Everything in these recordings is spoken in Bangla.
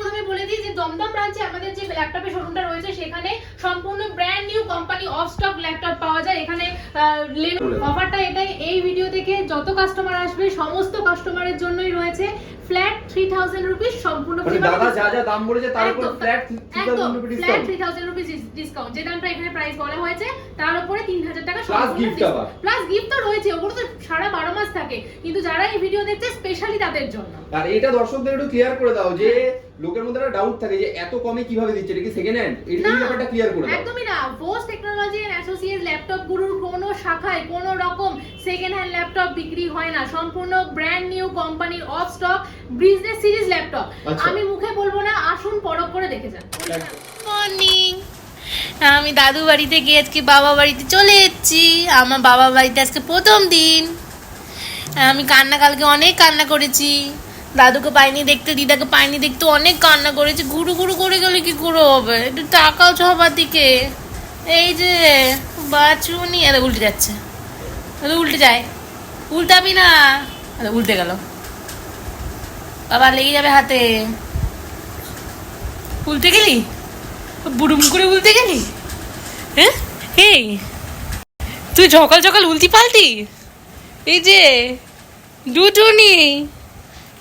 প্রথমে বলে দিই যে দমদম ব্রাঞ্চে আমাদের যে ল্যাপটপের শোরুমটা রয়েছে সেখানে সম্পূর্ণ brand new company of stock laptop পাওয়া যায়। এখানে অফারটা এটাই। এই ভিডিও থেকে যত কাস্টমার আসবে সমস্ত কাস্টমারের জন্যই রয়েছে ফ্ল্যাট থ্রি থাউজেন্ড রুপিস সম্পূর্ণ মানে free দাদা যা যা দাম বলেছে তার উপর ফ্ল্যাট একদম 3000 rupee flat three thousand rupees discount যে দামটা এখানে প্রাইস বলা হয়েছে তার উপরে তিন হাজার টাকা। প্লাস গিফট তো রয়েছে ওগুলো তো সারা বারো মাস থাকে। কিন্তু যারা এই ভিডিও দেখছে স্পেশালি তাদের জন্য। আর এটা দর্শকদের একটু ক্লিয়ার করে দাও যে লোকের মধ্যে একটা ডাউট থাকে যে এত কমে কীভাবে দিচ্ছে এটা কি সেকেন্ড হ্যান্ড এই না, ব্যাপারটা ক্লিয়ার করে একদমই না। Bose technology and associate laptop গুরুর কোনো শাখায় কোনো রকম সেকেন্ড হ্যান্ড ল্যাপটপ বিক্রি হয় না। সম্পূর্ণ ব্র্যান্ড নিউ কোম্পানির of stock business series laptop. আমি মুখে বলব না আসুন পরখ করে দেখে যান। মর্নিং আমি দাদু বাড়িতে গিয়ে আজকে বাবা বাড়িতে চলে এসেছি। আমার বাবা বাড়িতে আজকে প্রথম দিন। আমি কান্না কালকে অনেক কান্না করেছি। দাদুকে পাইনি দেখতে, দিদাকে পাইনি দেখতে, অনেক কান্না করেছি। ঘুরু ঘুরু করে গেলে কি করে হবে? একটু তাকাও সবার দিকে। এই যে বাচুনি এত উল্টে যাচ্ছে। এত উল্টে যায়। উল্টাবি না। এত উল্টে গেল। বাবা, লেগে যাবে হাতে। উল্টে গেলি? বুড়ুম করে উল্টে গেলি? হ্যাঁ? এই, তুই সকাল সকাল উল্টি পাল্টি? এই যে, দুটুনি।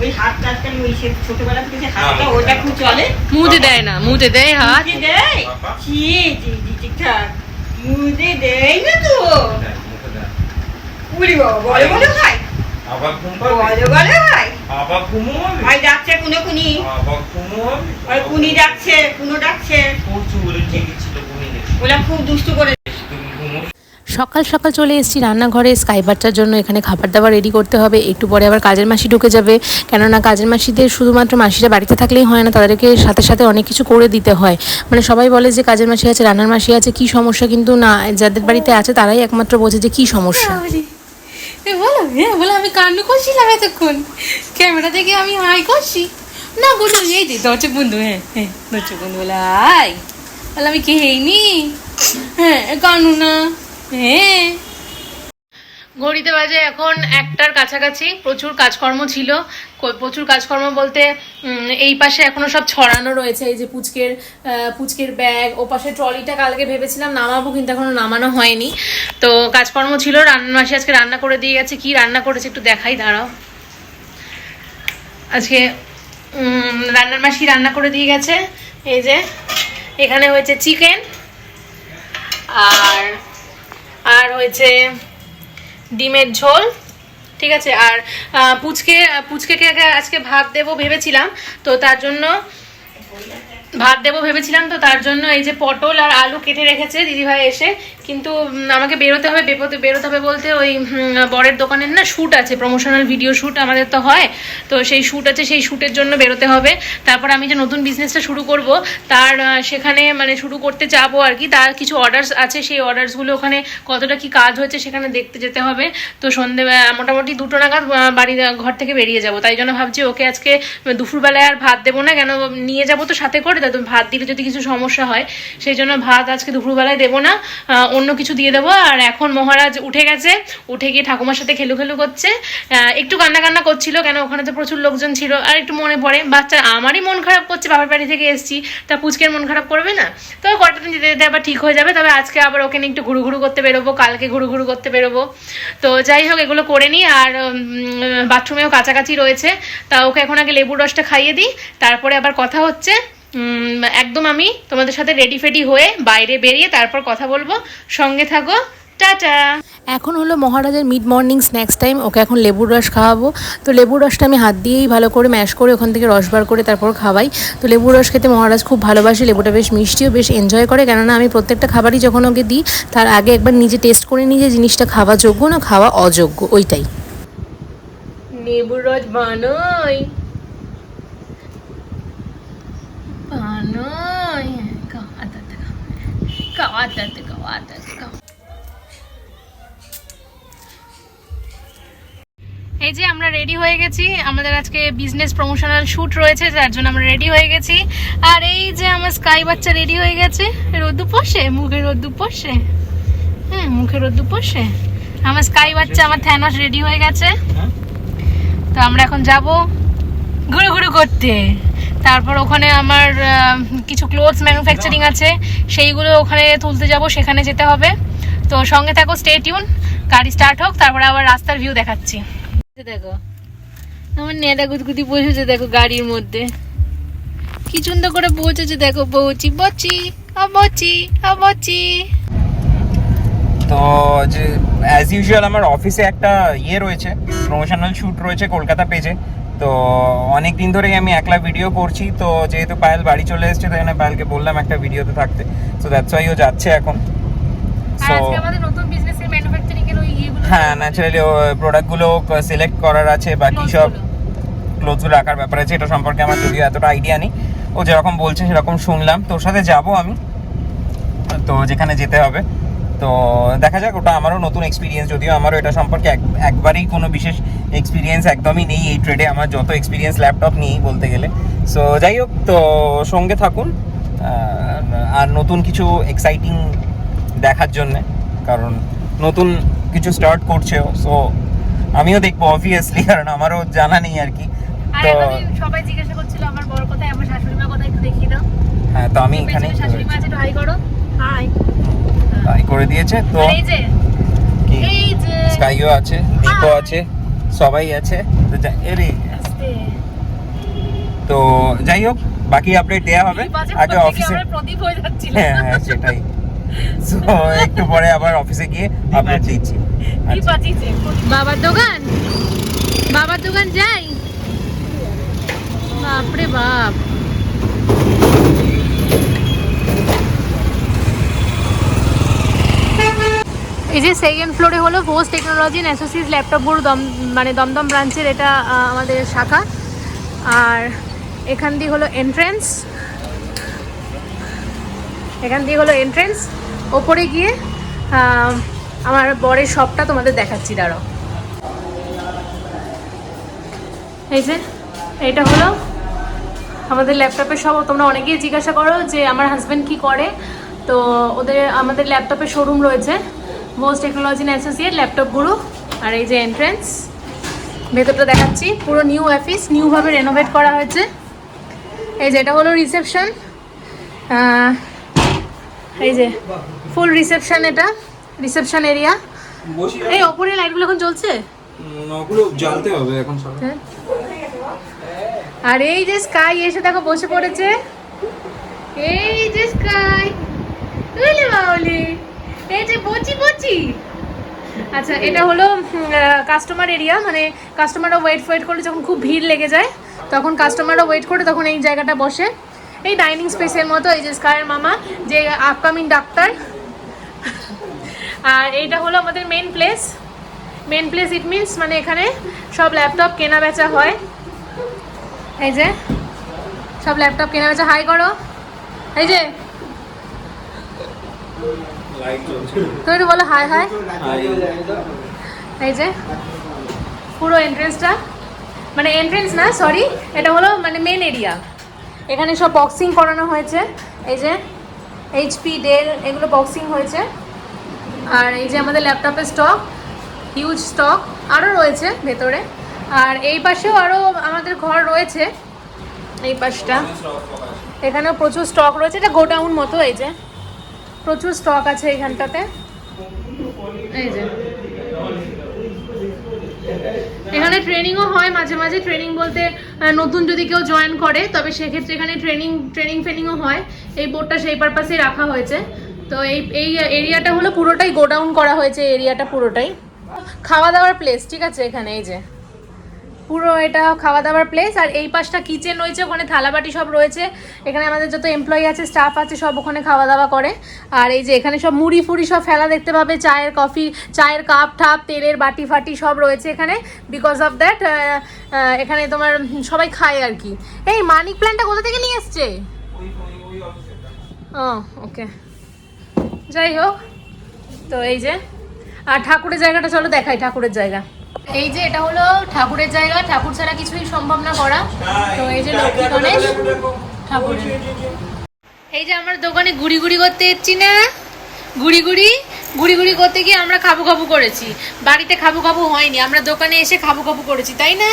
ওই হাতটা আজকাল ওই সে ছোটবেলা থেকে যে হাতটা ওটা খুব চলে। মুতে দেয় না মুতে দেয় হাত। দেয়? বাবা। জি জি ঠিকঠাক মুখে দেয় না তো? বলে বলে ভাই আবার ঘুম পাবে? ভাই। আবার ঘুমোবে ভাই ডাকছে কুনো কুনি আবার ঘুমোবে ওই কুনি ডাকছে কুনো ডাকছে। পড়ছু বলে ঠিকই ছিল ঘুমিয়ে গেছে। খুব দুষ্টু করে তুমি ঘুমো। সকাল সকাল চলে এসেছি রান্নাঘরে স্কাই বাচ্চার জন্য। এখানে খাবার দাবার রেডি করতে হবে। একটু পরে আবার কাজের মাসি ঢুকে যাবে। কেননা কাজের মাসিদের শুধুমাত্র মাসিরা বাড়িতে থাকলেই হয় না তাদেরকে সাথে সাথে অনেক কিছু করে দিতে হয়। মানে সবাই বলে যে কাজের মাসি আছে রান্নার মাসি আছে কি সমস্যা? কিন্তু না যাদের বাড়িতে আছে তারাই একমাত্র বোঝে যে কি সমস্যা। বলো হ্যাঁ বলো, আমি কান্ড করছিলাম এতক্ষণ? ক্যামেরা থেকে আমি হাই করছি। না বলো এই যে, দরজা বন্ধু হ্যাঁ হ্যাঁ দরজা বন্ধু, বলে, আয়। বলে, আমি কে হেইনি হ্যাঁ কানু না। হ্যাঁ। ঘড়িতে বাজে এখন একটার কাছাকাছি, প্রচুর কাজকর্ম ছিল। প্রচুর কাজকর্ম বলতে এই পাশে এখনও সব ছড়ানো রয়েছে। এই যে পুচকের পুচকের ব্যাগ, ও পাশে ট্রলিটা কালকে ভেবেছিলাম নামাবো, কিন্তু এখনও নামানো হয়নি। তো কাজকর্ম ছিল রান্নার মাসি আজকে রান্না করে দিয়ে গেছে। কি রান্না করেছে একটু দেখাই, দাঁড়াও। আজকে রান্নার মাসি রান্না করে দিয়ে গেছে। এই যে, এখানে হয়েছে চিকেন। আর আর হয়েছে ডিমের ঝোল ঠিক আছে? আর পুচকে পুচকেকে আজকে ভাত দেব ভেবেছিলাম তো তার জন্য ভাত দেবো ভেবেছিলাম তো, তার জন্য এই যে পটল আর আলু কেটে রেখেছে, দিদিভাই এসে। কিন্তু আমাকে বেরোতে হবে, বেরোতে বেরোতে হবে বলতে ওই বরের দোকানের না শ্যুট আছে প্রমোশনাল ভিডিও শ্যুট আমাদের তো হয়। তো সেই শ্যুট আছে, সেই শ্যুটের জন্য বেরোতে হবে। তারপর আমি যে নতুন বিজনেসটা শুরু করব, তার সেখানে মানে শুরু করতে যাব আর কি। তার কিছু অর্ডারস আছে, সেই অর্ডারসগুলো ওখানে কতটা কি কাজ হয়েছে সেখানে দেখতে যেতে হবে। তো সন্ধে মোটামুটি দুটো নাগাদ বাড়ি, ঘর থেকে বেরিয়ে যাব। তাই জন্য ভাবছি ওকে আজকে দুপুরবেলায় আর ভাত দেবো না, কেন নিয়ে যাব তো সাথে করে তা তো ভাত দিলে যদি কিছু সমস্যা হয়, সেই জন্য ভাত আজকে দুপুরবেলায় দেবো না অন্য কিছু দিয়ে দেবো। আর এখন মহারাজ উঠে গেছে, উঠে গিয়ে ঠাকুমার সাথে খেলু খেলু করছে। একটু কান্না কান্না করছিল, কেন ওখানে তো প্রচুর লোকজন ছিল, আর একটু মনে পড়ে, বাচ্চা আমারই মন খারাপ করছে বাবার বাড়ি থেকে এসেছি, তা পুচকের মন খারাপ করবে না? তো কটা দিন যেতে যেতে আবার ঠিক হয়ে যাবে, তবে আজকে আবার ওকে একটু ঘুরু ঘুরু করতে বেরোবো, কালকে ঘুরু ঘুরু করতে বেরোবো। তো যাই হোক, এগুলো করে নিই, আর বাথরুমেও কাছাকাছি রয়েছে, তা ওকে এখন আগে লেবুর রসটা খাইয়ে দিই, তারপরে আবার কথা হচ্ছে। একদম আমি তোমাদের সাথে রেডি ফেডি হয়ে বাইরে বেরিয়ে তারপর কথা বলব। সঙ্গে থাকো। টাটা। এখন হলো মহারাজের mid morning snacks time okay এখন লেবুর রস খাওয়াবো। তো লেবুর রসটা আমি হাত দিয়েই ভালো করে ম্যাশ করে ওখান থেকে রস বার করে তারপর খাওয়াই। তো লেবুর রস খেতে মহারাজ খুব ভালোবাসে লেবুটা বেশ মিষ্টিও বেশ এনজয় করে। কেননা আমি প্রত্যেকটা খাবারই যখন ওকে দিই তার আগে একবার নিজে টেস্ট করে নিই যে জিনিসটা খাওয়া যোগ্য না খাওয়া অযোগ্য ওইটাই। লেবুর রস বানাই। এই যে আমরা রেডি হয়ে গেছি। আমাদের আজকে বিজনেস প্রমোশনাল শুট রয়েছে যার জন্য আমরা রেডি হয়ে গেছি। আর এই যে আমার স্কাই বাচ্চা রেডি হয়ে গেছে রোদ্দু পোষে মুখে রোদ্দু পোষে। হ্যাঁ মুখে রোদ্দু পোষে। আমার স্কাই বাচ্চা আমার থ্যানস রেডি হয়ে গেছে। তো আমরা এখন যাব ঘুরে ঘুরে করতে। তারপর ওখানে আমার কিছু ক্লোথস ম্যানুফ্যাকচারিং আছে সেইগুলো ওখানে তুলতে যাব সেখানে যেতে হবে। তো সঙ্গে থাকো স্টে টিউন গাড়ি স্টার্ট হোক তারপরে আবার রাস্তার ভিউ দেখাচ্ছি। দেখো আমার নেড়া গুদগুদি বসেছে দেখো গাড়ির মধ্যে। কি সুন্দর করে পৌঁছেছে দেখো বৌচি বচি অবচি অবচি তো যে অ্যাজ ইউজুয়াল আমার অফিসে একটা ইয়ে রয়েছে প্রমোশনাল শ্যুট রয়েছে কলকাতা পেজে তো অনেক দিন ধরেই আমি একলা ভিডিও করছি তো যেহেতু পায়েল বাড়ি চলে এসেছে তাই জন্য পায়েলকে বললাম একটা ভিডিওতে থাকতে। তো দ্যাটস ওয়াই ও যাচ্ছে এখন। সো আজকে আমাদের নতুন বিজনেসের ম্যানুফ্যাকচারিং এর ওই ইয়েগুলো হ্যাঁ ন্যাচারালি প্রোডাক্টগুলো সিলেক্ট করার আছে বাকি সব ক্লোথসগুলো রাখার ব্যাপার আছে এটা সম্পর্কে আমার যদিও এতটা আইডিয়া নেই। ও যেরকম বলছে সেরকম শুনলাম। তোর সাথে যাব আমি। তো যেখানে যেতে হবে। তো দেখা যাক ওটা আমারও নতুন এক্সপিরিয়েন্স যদিও আমারও এটা সম্পর্কে এক একবারেই কোনো বিশেষ এক্সপিরিয়েন্স একদমই নেই এই ট্রেডে আমার যত এক্সপিরিয়েন্স ল্যাপটপ নেই বলতে গেলে। সো যাই হোক তো সঙ্গে থাকুন আর নতুন কিছু এক্সাইটিং দেখার জন্যে কারণ নতুন কিছু স্টার্ট করছে সো আমিও দেখব অবভিয়াসলি কারণ আমারও জানা নেই আর কি। তো সবাই জিজ্ঞাসা করছিল আমার বড় কথায় আমার শাশুড়ি মা কথা একটু দেখিয়ে দাও। হ্যাঁ তো আমি এখানে শাশুড়ি মা একটু হাই করো। হাই করে দিয়েছে। তো এই যে কি? এই যে। স্কাইও আছে দীপও আছে সবাই আছে। তো এরে আস্তে। তো যাই হোক বাকি আপডেট দেওয়া হবে। আগে অফিসে আমরা প্রদীপ হয়ে যাচ্ছিলাম। হ্যাঁ হ্যাঁ সেটাই। সো একটু পরে আবার অফিসে গিয়ে আপডেট দিচ্ছি। কি আচ্ছা। বাবার দোকান? বাবার দোকান যাই? বাপরে বাপ। এই যে সেকেন্ড ফ্লোরে হলো host technology and associate laptop Guru দম মানে দমদম ব্রাঞ্চের এটা আমাদের শাখা। আর এখান দিয়ে হলো এন্ট্রেন্স এখান দিয়ে হলো এন্ট্রেন্স ওপরে গিয়ে আমার বরের শপটা তোমাদের দেখাচ্ছি দাঁড়ো এই যে এটা হলো আমাদের ল্যাপটপের সব তোমরা অনেকেই জিজ্ঞাসা করো যে আমার হাজব্যান্ড কি করে? তো ওদের, আমাদের ল্যাপটপের শোরুম রয়েছে। মোস্ট টেকনোলজি অ্যাসোসিয়েট ল্যাপটপ গুরু আর এই যে এন্ট্রেন্স ভেতরটা দেখাচ্ছি পুরো নিউ অফিস নিউভাবে রেনোভেট করা হয়েছে। এই যে এটা হলো রিসেপশন এই যে ফুল রিসেপশন এটা রিসেপশন এরিয়া এই ওপরে লাইটগুলো এখন জ্বলছে? ওগুলো জ্বালতে হবে এখন সব। হ্যাঁ। আর এই যে স্কাই এসে দেখো বসে পড়েছে। এই যে স্কাই উলে বাউলি। এই যে বচি বচি আচ্ছা এটা হলো কাস্টমার এরিয়া মানে কাস্টমাররা ওয়েট ফোয়েট করলে যখন খুব ভিড় লেগে যায়, তখন কাস্টমাররা ওয়েট করে তখন এই জায়গাটা বসে। এই ডাইনিং স্পেসের মতো, এই যে স্কায়ের মামা, যে আপকামিং ডাক্তার। আর এইটা হলো আমাদের main place main place it means মানে এখানে সব ল্যাপটপ কেনা বেচা হয়। এই যে, সব ল্যাপটপ কেনা বেচা হাই করো। এই যে। তো একটু বলো হাই হাই এই যে পুরো এন্ট্রেন্সটা মানে এন্ট্রেন্স না সরি এটা হলো মানে মেন এরিয়া এখানে সব বক্সিং করানো হয়েছে। এই যে এইচপি ডেল এগুলো বক্সিং হয়েছে। আর এই যে আমাদের ল্যাপটপের স্টক হিউজ স্টক আরও রয়েছে ভেতরে। আর এই পাশেও আরও আমাদের ঘর রয়েছে। এই পাশটা। এখানেও প্রচুর স্টক রয়েছে। এটা গোডাউন মতো এই যে। প্রচুর স্টক আছে এখানটাতে। এই যে। এখানে ট্রেনিংও হয় মাঝে মাঝে। ট্রেনিং বলতে নতুন যদি কেউ জয়েন করে, তবে সেক্ষেত্রে এখানে ট্রেনিং ট্রেনিং ফ্রেনিংও হয়। এই বোর্ডটা সেই পারপাসেই রাখা হয়েছে। তো এই এই এরিয়াটা হলো পুরোটাই গোডাউন করা হয়েছে এরিয়াটা পুরোটাই। খাওয়া দাওয়ার প্লেস ঠিক আছে এখানে, এই যে। পুরো এটা খাওয়া দাওয়ার প্লেস আর এই পাশটা কিচেন রয়েছে, ওখানে থালাবাটি সব রয়েছে। এখানে আমাদের যত এমপ্লয়ি আছে স্টাফ আছে, সব ওখানে খাওয়া দাওয়া করে। আর এই যে এখানে সব মুড়ি ফুড়ি সব ফেলা দেখতে পাবে, চায়ের কফি চায়ের কাপ ঠাপ, তেলের বাটি ফাটি সব রয়েছে এখানে। বিকজ অফ দ্যাট এখানে তোমার সবাই খায় আর কি। এই মানিক প্ল্যানটা কোথা থেকে নিয়ে এসছে? ও ওকে যাই হোক, তো এই যে, আর ঠাকুরের জায়গাটা চলো দেখাই, ঠাকুরের জায়গা। এই যে এটা হলো ঠাকুরের জায়গা, ঠাকুর ছাড়া কিছুই সম্ভব না করা। তো এই যে লক্ষ্মী গণেশ ঠাকুরের। এই যে আমরা দোকানে গুড়ি গুড়ি করতে এসছি না? গুড়ি গুড়ি? গুড়ি গুড়ি করতে গিয়ে আমরা খাবু খাবু করেছি। বাড়িতে খাবু খাবু হয়নি, আমরা দোকানে এসে খাবু খাবু করেছি, তাই না?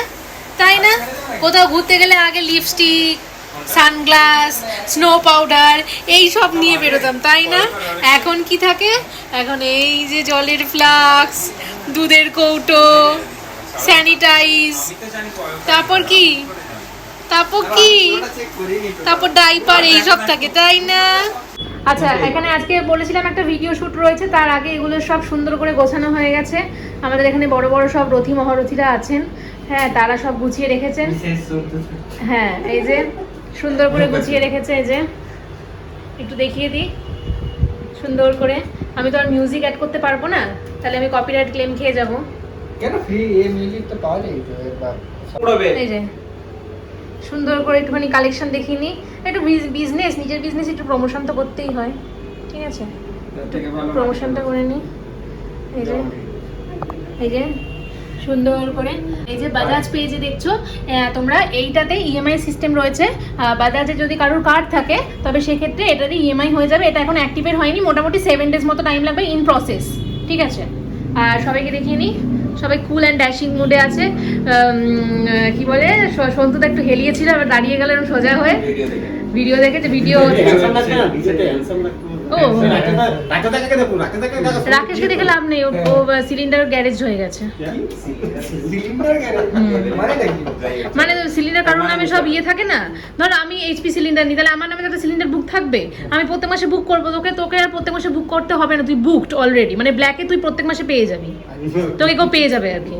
তাই না? কোথাও ঘুরতে গেলে আগে লিপস্টিক সানগ্লাস স্নো পাউডার এই সব নিয়ে বেরোতাম তাই না? এখন কি থাকে? এখন এই যে জলের ফ্লাক্স দুধের কৌটো স্যানিটাইজ তারপর কি? তারপর কি? তারপর ডাইপার এই সব থাকে তাই না? আচ্ছা এখানে আজকে বলেছিলাম একটা ভিডিও শ্যুট রয়েছে তার আগে এগুলো সব সুন্দর করে গোছানো হয়ে গেছে। আমাদের এখানে বড় বড় সব রথী মহারথীরা আছেন। হ্যাঁ তারা সব গুছিয়ে রেখেছেন। হ্যাঁ এই যে সুন্দর করে গুছিয়ে রেখেছে এই যে। একটু দেখিয়ে দিই। সুন্দর করে। আমি তো আর মিউজিক অ্যাড করতে পারব না তাহলে আমি কপিরাইট ক্লেম খেয়ে যাব। কেন ফ্রি এই মিউজিক তো পাওয়া যায় তো একবার? এই যে। সুন্দর করে একটুখানি কালেকশন দেখিয়ে নিই। একটু বিজনেস নিজের বিজনেস একটু প্রমোশন তো করতেই হয়। ঠিক আছে? প্রমোশনটা করে নিই। এই যে। এই যে। সুন্দর করে। এই যে বাজাজ পেজে দেখছ আহ, তোমরা এইটাতে ইএমআই সিস্টেম রয়েছে। বাজাজে যদি কারোর কার্ড থাকে তবে সেক্ষেত্রে এটাতে ইএমআই হয়ে যাবে। এটা এখন অ্যাক্টিভেট হয়নি মোটামুটি সেভেন ডেজ মতো টাইম লাগবে ইন প্রসেস ঠিক আছে? আর সবাইকে দেখিয়ে নিই সবাই কুল অ্যান্ড ড্যাশিং মুডে আছে। কি বলে স- সন্তুদা একটু হেলিয়েছিল আবার দাঁড়িয়ে গেলেন সোজা হয়ে। ভিডিও দেখেছে ভিডিও রাকেশকে দেখে লাভ নেই ও- ও সিলিন্ডার গ্যারেজ হয়ে গেছে। মানে সিলিন্ডার কারণ নামে সব ইয়ে থাকে না। ধর আমি এইচপি সিলিন্ডার নিই তাহলে আমার নামে একটা সিলিন্ডার বুক থাকবে। আমি প্রত্যেক মাসে বুক করব তোকে তোকে আর প্রত্যেক মাসে বুক করতে হবে না তুই বুকড অলরেডি মানে ব্ল্যাকে তুই প্রত্যেক মাসে পেয়ে যাবি। তোকে কেউ পেয়ে যাবে আর কি।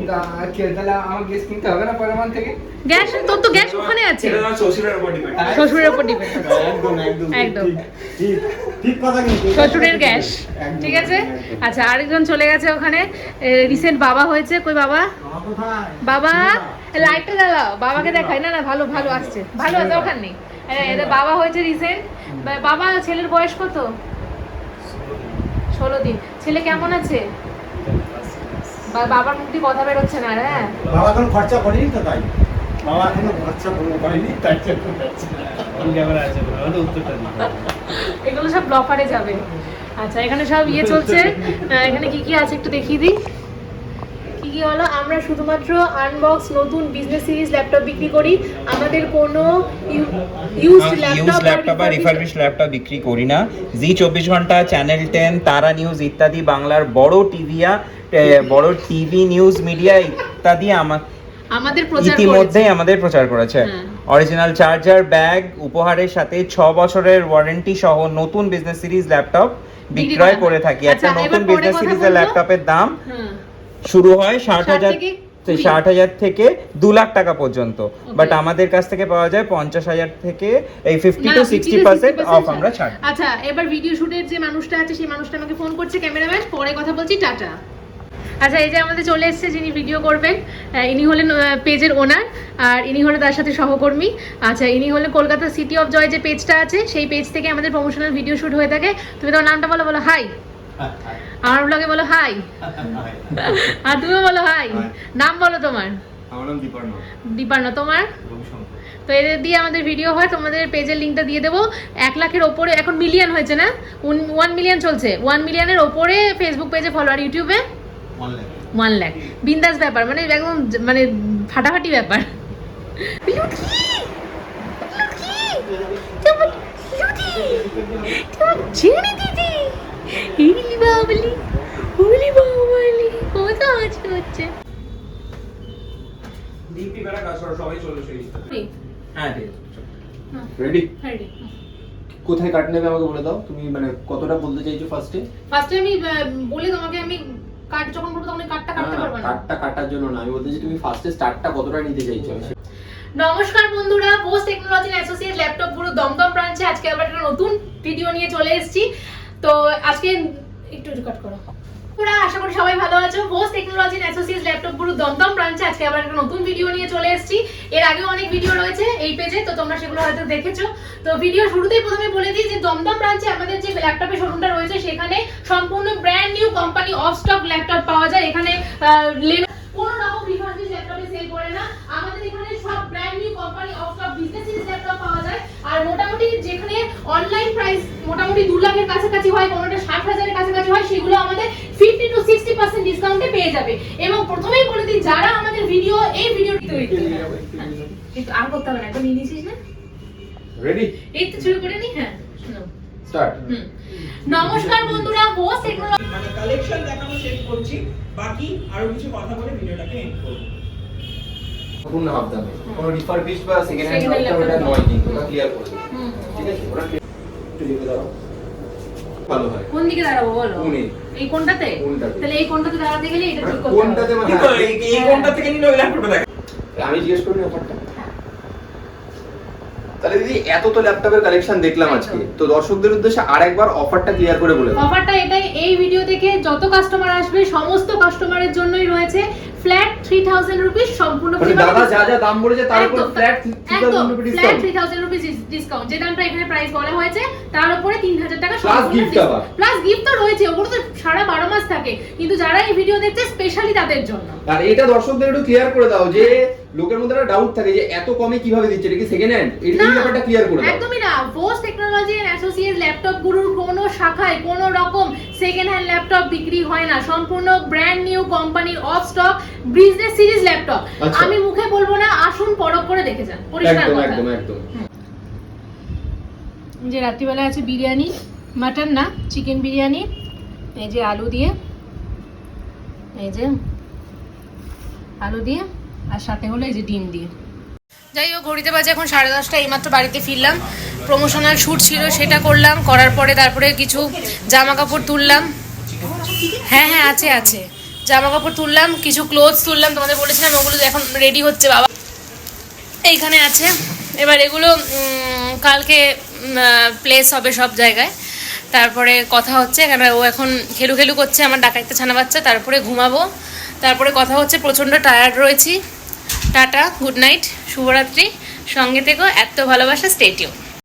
গ্যাস কিনতে হবে না পরের মান্থ থেকে? গ্যাস তোর তো গ্যাস ওখানে আছে। শ্বশুরের উপর ডিপেন্ড একদম একদম। একদম। ঠিক ঠিক কথা শ্বশুরের গ্যাস, ঠিক আছে। আচ্ছা আরেকজন চলে গেছে ওখানে। রিসেন্ট বাবা হয়েছে। কই বাবা? বাবা লাইটটা জ্বালাও। বাবাকে দেখাই। না না, ভালো ভালো আসছে। ভালো আছে ওখানে নেই। এ- এদের বাবা হয়েছে রিসেন্ট বাবা, ছেলের বয়স কত? ষোলো দিন। ছেলে কেমন আছে? বাবার মুখ দিয়ে কথা বেরোচ্ছে না হ্যাঁ? বাবা কোনো খরচা করেনি তো তাই। বাবা কোনো খরচা করেনি, তাই এগুলো সব ব্লফারে যাবে। আচ্ছা এখানে সব ইয়ে চলছে। এখানে কি কি আছে একটু দেখিয়ে দিই। কি কি হলো আমরা শুধুমাত্র আনবক্স নতুন বিজনেস সিরিজ ল্যাপটপ বিক্রি করি। আমাদের কোনো ইউজড ইউজ ল্যাপটপ ল্যাপটপ আর রিফারবিশ ল্যাপটপ বিক্রি করি না। জি চব্বিশ ঘণ্টা চ্যানেল টেন তারা নিউজ ইত্যাদি বাংলার বড় টিভিয়া বড় টিভি নিউজ মিডিয়া ইত্যাদি আমার আমাদের প্রচার ইতিমধ্যেই আমাদের প্রচার করেছে। হ্যাঁ। অরিজিনাল চার্জার ব্যাগ উপহারের সাথে ছ বছরের ওয়ারেন্টি সহ নতুন বিজনেস সিরিজ ল্যাপটপ বিক্রয় করে থাকি। আচ্ছা, একটা নতুন বিজনেস সিরিজের। ল্যাপটপের দাম শুরু হয় ষাট হাজার ষাট হাজার থেকে দু লাখ টাকা পর্যন্ত। বাট আমাদের কাছ থেকে পাওয়া যায় পঞ্চাশ হাজার থেকে এই fifty to sixty percent off আমরা ছাড় আচ্ছা এবার ভিডিও শুটের যে মানুষটা আছে সেই মানুষটা আমাকে ফোন করছে ক্যামেরাম্যান পরে কথা বলছি টাটা। আচ্ছা এই যে আমাদের চলে এসেছে যিনি ভিডিও করবেন ইনি হলেন পেজের ওনার আর ইনি হলেন তার সাথে সহকর্মী। আচ্ছা ইনি হলেন কলকাতা সিটি অফ জয় যে পেজটা আছে সেই পেজ থেকে আমাদের প্রমোশনাল ভিডিও শুট হয়ে থাকে। তুমি তোমার নামটা বলো বলো হাই আমার ব্লগে বলো হাই আর তুমিও বলো হাই নাম বলো তোমার। আমার নাম দীপার্ণ দীপার্ণ তোমার? তো এদের দিয়ে আমাদের ভিডিও হয় তোমাদের পেজের লিঙ্কটা দিয়ে দেবো। এক লাখের ওপরে এখন মিলিয়ন হয়েছে না? ওয়ান মিলিয়ন চলছে। ওয়ান মিলিয়নের ওপরে ফেসবুক পেজে ফলো আর ইউটিউবে ওয়ান লাখ বিন্দাস ব্যাপার মানে একদম মানে ফাটাফাটি ব্যাপার। কোথায় কাট নেবে আমাকে বলে দাও? তুমি মানে কতটা বলতে চাইছো ফার্স্টে ফার্স্টে আমি বলে তোমাকে আমি কাট যখন করব তখন কাটটা কাটতে পারবে না। কাটটা কাটার জন্য না। আমি বলতে চাই তুমি ফার্স্টে স্টার্টটা কতটা নিতে চাইছো? নমস্কার বন্ধুরা বোস টেকনোলজি অ্যাসোসিয়েট ল্যাপটপ গুরু দমদম ব্রাঞ্চে আজকে আবার একটা নতুন ভিডিও নিয়ে চলে এসেছি। তো আজকে একটু রেকর্ড করো। পুরা আশা করি সবাই ভালো আছো। বোস টেকনোলজি অ্যাসোসিয়েট ল্যাপটপ গুরু দমদম ব্রাঞ্চে আজকে আবার একটা নতুন ভিডিও নিয়ে চলে এসেছি। এর আগেও অনেক ভিডিও রয়েছে এই পেজে তো তোমরা সেগুলো হয়তো দেখেছ। তো ভিডিও শুরুতেই প্রথমে বলে দিই যে দমদম ব্রাঞ্চে আমাদের যে ল্যাপটপের শোরুমটা রয়েছে, সেখানে সম্পূর্ণ brand new company off stock laptop পাওয়া যায়। এখানে কোনো রকম রিফার্বিশ ল্যাপটপে সেল করে না আমাদের এখানে সব brand new company off stock business series laptop পাওয়া যায় আর মোটামুটি যেখানে অনলাইন প্রাইস মোটামুটি দু লাখের কাছাকাছি হয় কোনোটা ষাট হাজারের কাছাকাছি হয় সেগুলো আমাদের ফিফটি টু সিক্সটি পার্সেন্ট ডিসকাউন্টে পেয়ে যাবে। এবং প্রথমেই বলে দিই যারা আমাদের ভিডিও এই ভিডিও কিন্তু আর করতে হবে না একদম নিয়ে নিয়েছিস না? রেডি এই তো শুরু করে নি? হ্যাঁ শোনো। স্টার্ট নমস্কার বন্ধুরা বোস টেকনোলজি মানে কালেকশন দেখানো শেষ করছি বাকি আরও কিছু কথা বলে ভিডিওটাকে এন্ড করব। পূর্ণ হাফ দামে কোনো রিফারবিশ বা সেকেন্ড হ্যান্ড ল্যাপটপ নয় কিন্তু ওটা ক্লিয়ার করে দেবো। ঠিক আছে? ওরা একটু লিখে দাও ভালো হয়। কোন দিকে দাঁড়াবো বলো। এই কোনটাতে? তাহলে এই কোনটাতে দাঁড়াতে গেলে এটা ঠিক করতে কোনটাতে মানে এই- এই কোনটা থেকে নিলে ওই ল্যাপটপটা দেখা। আমি জিজ্ঞেস করি অফারটা তাহলে দিদি এত তো ল্যাপটপের কালেকশন দেখলাম। আজকে। তো দর্শকদের উদ্দেশ্যে আরেকবার অফারটা ক্লিয়ার করে বলে অফারটা এটাই এই ভিডিও থেকে যত কাস্টমার আসবে সমস্ত কাস্টমারের জন্যই রয়েছে। ফ্ল্যাট থ্রি থাউজেন্ড রুপিস সম্পূর্ণ ফ্রি দাদা মানে যা যা দাম বলেছে তার উপর flat 3000 rupees flat discount three thousand rupees discount যে দামটা এখানে প্রাইস বলা হয়েছে তার উপরে তিন হাজার টাকা সম্পূর্ণ। প্লাস গিফট তো রয়েছে ওগুলো তো সারা বারো মাস থাকে কিন্তু যারা এই ভিডিও দেখছে স্পেশালি তাদের জন্য। আর এটা দর্শকদের একটু ক্লিয়ার করে দাও যে লোকের মধ্যে একটা ডাউট থাকে যে এত কমে কীভাবে দিচ্ছে এটা কি সেকেন্ড হ্যান্ড এই ব্যাপারটা ক্লিয়ার করে একদমই না। Bose technology and associate laptop গুরুর কোনো শাখায় কোনো রকম সেকেন্ড হ্যান্ড ল্যাপটপ বিক্রি হয় না। সম্পূর্ণ ব্র্যান্ড নিউ কোম্পানির off stock business series laptop. আমি মুখে বলব না আসুন পরখ করে দেখে যান। পরিষ্কার একদম একদম একদম। যে রাত্রিবেলা আছে বিরিয়ানি মাটন না চিকেন বিরিয়ানি এই যে আলু দিয়ে এই যে আলু দিয়ে আর সাথে হলো এই যে ডিম দিয়ে। যাই হোক, ঘড়িতে বাজে এখন সাড়ে দশটা, এইমাত্র বাড়িতে ফিরলাম। প্রমোশনাল শ্যুট ছিল, সেটা করলাম, করার পরে তারপরে কিছু জামা কাপড় তুললাম। হ্যাঁ হ্যাঁ আছে আছে। জামা কাপড় তুললাম, কিছু ক্লোথস তুললাম, তোমাদের বলেছিলাম, ওগুলো এখন রেডি হচ্ছে, বাবা। এইখানে আছে। এবার এগুলো কালকে প্লেস হবে সব জায়গায়। তারপরে কথা হচ্ছে, কেন ও এখন খেলু খেলু করছে, আমার ডাকাইতে ছানা বাচ্চা, তারপরে ঘুমাবো। তারপরে কথা হচ্ছে, প্রচণ্ড টায়ার্ড রয়েছি। টাটা গুড নাইট শুভরাত্রি। সঙ্গে থেকেও এত ভালোবাসা স্টেটিউন